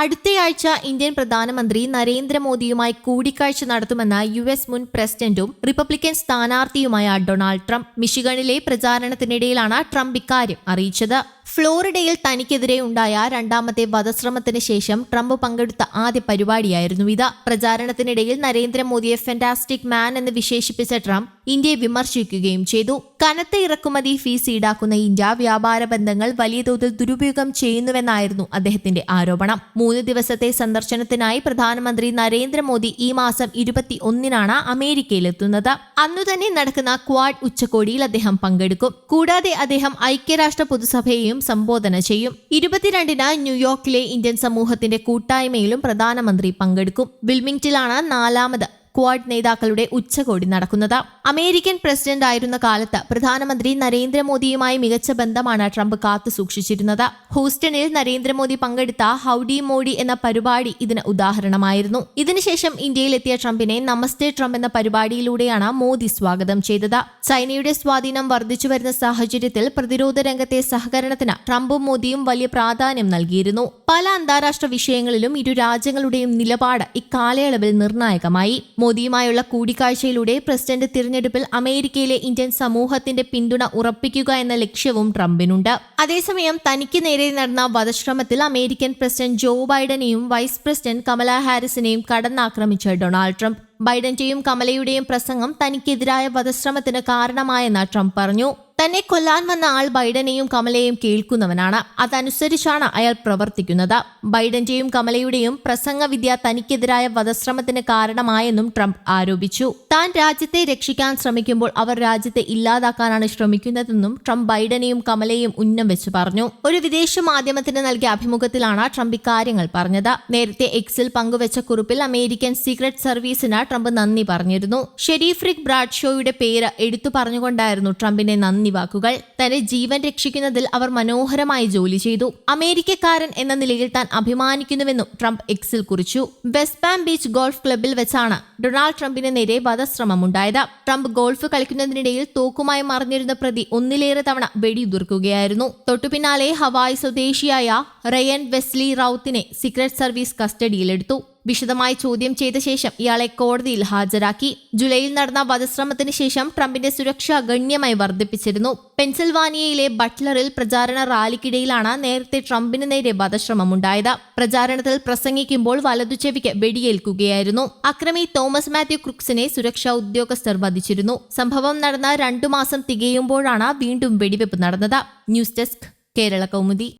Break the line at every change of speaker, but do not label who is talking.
അടുത്തയാഴ്ച ഇന്ത്യൻ പ്രധാനമന്ത്രി നരേന്ദ്രമോദിയുമായി കൂടിക്കാഴ്ച നടത്തുമെന്ന് യു എസ് മുൻ പ്രസിഡന്റും റിപ്പബ്ലിക്കൻ സ്ഥാനാർത്ഥിയുമായ ഡൊണാൾഡ് ട്രംപ് മിഷിഗണിലെ പ്രചാരണത്തിനിടയിലാണ് ട്രംപ് ഇക്കാര്യം അറിയിച്ചത്. ഫ്ലോറിഡയിൽ തനിക്കെതിരെ ഉണ്ടായ രണ്ടാമത്തെ വധശ്രമത്തിന് ശേഷം ട്രംപ് പങ്കെടുത്ത ആദ്യ പരിപാടിയായിരുന്നു ഇത്. പ്രചാരണത്തിനിടയിൽ നരേന്ദ്രമോദിയെ ഫെന്റാസ്റ്റിക് മാൻ എന്ന് വിശേഷിപ്പിച്ച ട്രംപ് ഇന്ത്യയെ വിമർശിക്കുകയും ചെയ്തു. കനത്ത ഇറക്കുമതി ഫീസ് ഈടാക്കുന്ന ഇന്ത്യ വ്യാപാര ബന്ധങ്ങൾ വലിയ തോതിൽ ദുരുപയോഗം ചെയ്യുന്നുവെന്നായിരുന്നു അദ്ദേഹത്തിന്റെ ആരോപണം. മൂന്ന് ദിവസത്തെ സന്ദർശനത്തിനായി പ്രധാനമന്ത്രി നരേന്ദ്രമോദി ഈ മാസം ഇരുപത്തി ഒന്നിനാണ് അമേരിക്കയിലെത്തുന്നത്. അന്നു തന്നെ നടക്കുന്ന ക്വാഡ് ഉച്ചകോടിയിൽ അദ്ദേഹം പങ്കെടുക്കും. കൂടാതെ അദ്ദേഹം ഐക്യരാഷ്ട്ര പൊതുസഭയെയും സംബോധന ചെയ്യും. ഇരുപത്തിരണ്ടിന് ന്യൂയോർക്കിലെ ഇന്ത്യൻ സമൂഹത്തിന്റെ കൂട്ടായ്മയിലും പ്രധാനമന്ത്രി പങ്കെടുക്കും. വിൽമിംഗ്റ്റിലാണ് നാലാമത്. ക്വാഡ് നേതാക്കളുടെ ഉച്ചകോടി നടക്കുന്നത്. അമേരിക്കൻ പ്രസിഡന്റ് ആയിരുന്ന കാലത്ത് പ്രധാനമന്ത്രി നരേന്ദ്രമോദിയുമായി മികച്ച ബന്ധമാണ് ട്രംപ് കാത്തു സൂക്ഷിച്ചിരുന്നത്. ഹൂസ്റ്റണിൽ നരേന്ദ്രമോദി പങ്കെടുത്ത ഹൌഡി മോഡി എന്ന പരിപാടി ഇതിന് ഉദാഹരണമായിരുന്നു. ഇതിനുശേഷം ഇന്ത്യയിലെത്തിയ ട്രംപിനെ നമസ്തേ ട്രംപ് എന്ന പരിപാടിയിലൂടെയാണ് മോദി സ്വാഗതം ചെയ്തത്. ചൈനയുടെ സ്വാധീനം വർദ്ധിച്ചു വരുന്ന സാഹചര്യത്തിൽ പ്രതിരോധ രംഗത്തെ സഹകരണത്തിന് ട്രംപും മോദിയും വലിയ പ്രാധാന്യം നൽകിയിരുന്നു. പല അന്താരാഷ്ട്ര വിഷയങ്ങളിലും ഇരു രാജ്യങ്ങളുടെയും നിലപാട് ഇക്കാലയളവിൽ നിർണായകമായി. മോദിയുമായുള്ള കൂടിക്കാഴ്ചയിലൂടെ പ്രസിഡന്റ് തിരഞ്ഞെടുപ്പിൽ അമേരിക്കയിലെ ഇന്ത്യൻ സമൂഹത്തിന്റെ പിന്തുണ ഉറപ്പിക്കുക എന്ന ലക്ഷ്യവും ട്രംപിനുണ്ട്. അതേസമയം തനിക്ക് നേരെ നടന്ന വധശ്രമത്തിൽ അമേരിക്കൻ പ്രസിഡന്റ് ജോ ബൈഡനെയും വൈസ് പ്രസിഡന്റ് കമല ഹാരിസിനെയും കടന്നാക്രമിച്ച ഡൊണാൾഡ് ട്രംപ്. ബൈഡന്റെയും കമലയുടെയും പ്രസംഗം തനിക്കെതിരായ വധശ്രമത്തിന് കാരണമായെന്ന് ട്രംപ് പറഞ്ഞു. തന്നെ കൊല്ലാൻ വന്ന ആൾ ബൈഡനെയും കമലയെയും കേൾക്കുന്നവനാണ്. അതനുസരിച്ചാണ് അയാൾ പ്രവർത്തിക്കുന്നത്. ബൈഡന്റെയും കമലയുടെയും പ്രസംഗവിദ്യ തനിക്കെതിരായ വധശ്രമത്തിന് കാരണമായെന്നും ട്രംപ് ആരോപിച്ചു. താൻ രാജ്യത്തെ രക്ഷിക്കാൻ ശ്രമിക്കുമ്പോൾ അവർ രാജ്യത്തെ ഇല്ലാതാക്കാനാണ് ശ്രമിക്കുന്നതെന്നും ട്രംപ് ബൈഡനെയും കമലയെയും ഉന്നം വെച്ച് പറഞ്ഞു. ഒരു വിദേശ മാധ്യമത്തിന് നൽകിയ അഭിമുഖത്തിലാണ് ട്രംപ് ഇക്കാര്യങ്ങൾ പറഞ്ഞത്. നേരത്തെ എക്സിൽ പങ്കുവച്ച കുറിപ്പിൽ അമേരിക്കൻ സീക്രട്ട് സർവീസിന് ട്രംപ് നന്ദി പറഞ്ഞിരുന്നു. ഷെരീഫ് റിക് ബ്രാഡ്ഷോയുടെ പേര് എടുത്തു പറഞ്ഞുകൊണ്ടായിരുന്നു ട്രംപിനെ നന്ദി വാക്കുകൾ തന്റെ ജീവൻ രക്ഷിക്കുന്നതിൽ അവർ മനോഹരമായി ജോലി ചെയ്തു. അമേരിക്കക്കാരൻ എന്ന നിലയിൽ താൻ അഭിമാനിക്കുന്നുവെന്നും ട്രംപ് എക്സിൽ കുറിച്ചു. വെസ്റ്റ് പാം ബീച്ച് ഗോൾഫ് ക്ലബിൽ വെച്ചാണ് ഡൊണാൾഡ് ട്രംപിന് നേരെ വധശ്രമമുണ്ടായത്. ട്രംപ് ഗോൾഫ് കളിക്കുന്നതിനിടയിൽ തോക്കുമായി മറിഞ്ഞിരുന്ന പ്രതി ഒന്നിലേറെ തവണ വെടിയുതിർക്കുകയായിരുന്നു. തൊട്ടുപിന്നാലെ ഹവായ് സ്വദേശിയായ റയൻ വെസ്ലി റൌത്തിനെ സീക്രട്ട് സർവീസ് കസ്റ്റഡിയിലെടുത്തു. വിശദമായി ചോദ്യം ചെയ്ത ശേഷം ഇയാളെ കോടതിയിൽ ഹാജരാക്കി. ജൂലൈയിൽ നടന്ന വധശ്രമത്തിന് ശേഷം ട്രംപിന്റെ സുരക്ഷ ഗണ്യമായി വർദ്ധിപ്പിച്ചിരുന്നു. പെൻസിൽവാനിയയിലെ ബട്ട്ലറിൽ പ്രചാരണ റാലിക്കിടയിലാണ് നേരത്തെ ട്രംപിന് നേരെ വധശ്രമമുണ്ടായത്. പ്രചാരണത്തിൽ പ്രസംഗിക്കുമ്പോൾ വലതുചെവിക്ക് വെടിയേൽക്കുകയായിരുന്നു. അക്രമി തോമസ് മാത്യു ക്രുക്സിനെ സുരക്ഷാ ഉദ്യോഗസ്ഥർ വധിച്ചിരുന്നു. സംഭവം നടന്ന രണ്ടു മാസം തികയുമ്പോഴാണ് വീണ്ടും വെടിവെപ്പ് നടന്നത്. News desk Kerala Kaumudi.